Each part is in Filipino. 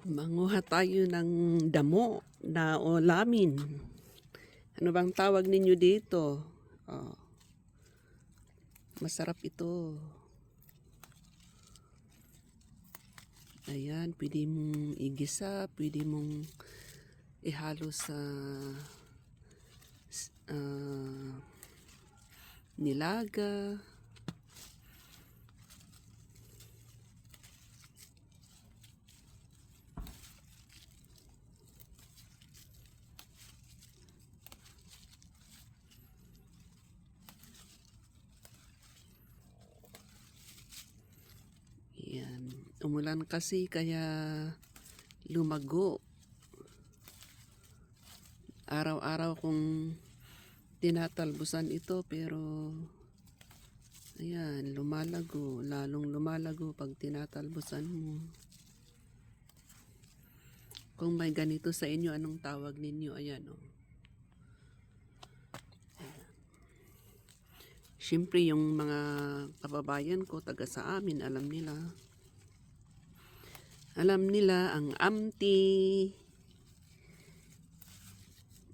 Manguha tayo ng damo na o lamin. Ano bang tawag ninyo dito? Oh. Masarap ito. Ayan, pwede mong igisa, pwede mong ihalo sa ah, nilaga. Yan. Umulan kasi kaya lumago. Araw-araw kong tinatalbusan ito pero ayan, lumalago. Lalong lumalago pag tinatalbusan mo. Kung may ganito sa inyo, anong tawag ninyo? Ayan o. Oh. Siyempre, yung mga kababayan ko, taga sa amin, alam nila. Alam nila ang amti.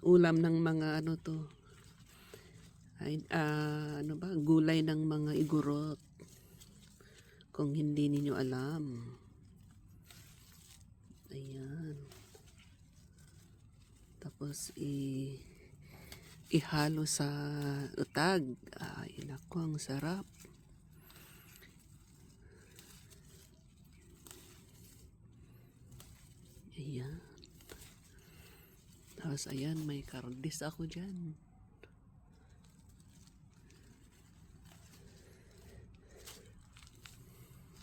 Ulam ng mga ano to. Ay, ah, ano ba? Gulay ng mga igurot. Kung hindi ninyo alam. Ayan. Tapos, i ihalo sa utag. Ay, naku, ang sarap. Ayan. Tapos, ayan, may kardis ako dyan.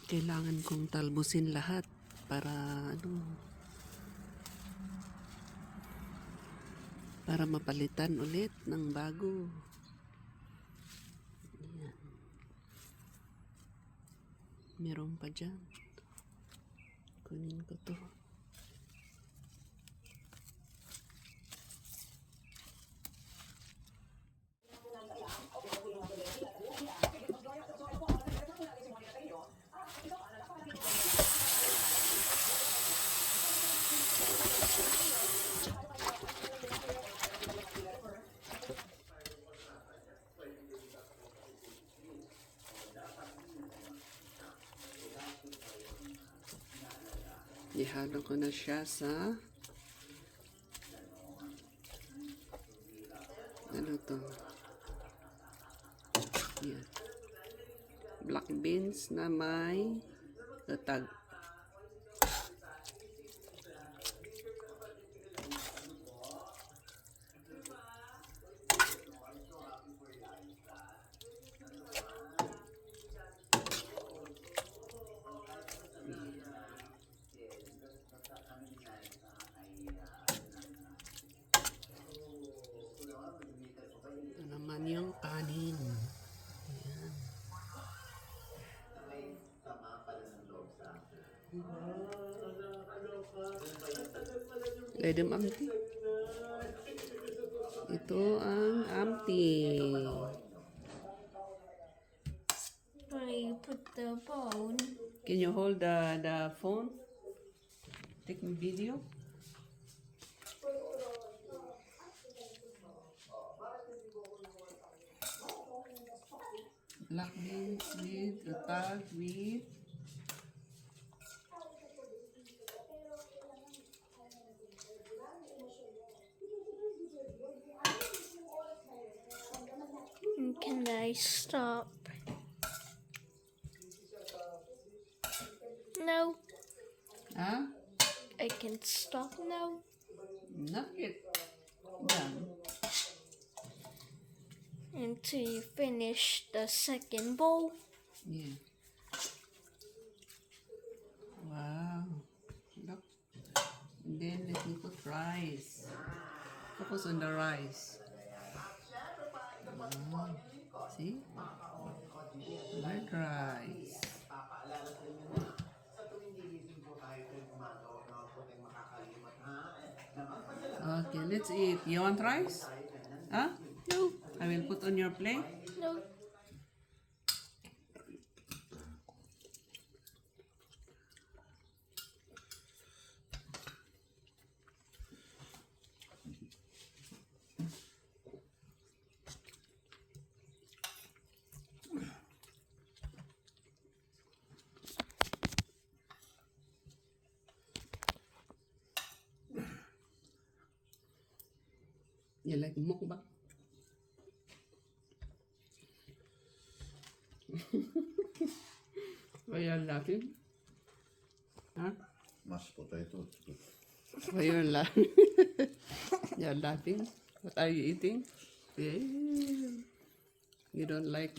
Kailangan kong talbusin lahat para ano para mapalitan ulit ng bago. Ayan. Meron pa dyan. Kunin ko to. Ihalo ko na siya sa ano to? Yan. Black beans na may tatag ito naman yung kanin Ayan. Them amti. Ito ang amti. You put the bone? Can you hold the, the phone? Take me video. Black beans with utag with Can I stop? No, ah, I can stop now. not yet done. Until you finish the second bowl. Yeah. Wow. Look. And then let me put rice. Focus on the rice. Wow. See? Red rice. Okay, let's eat. You want rice? Huh? No, I will put on your plate. no. You like mukbang? Why you laughing? Huh? Mashed potato. Why you're laughing? you're laughing? What are you eating? Yeah. You don't like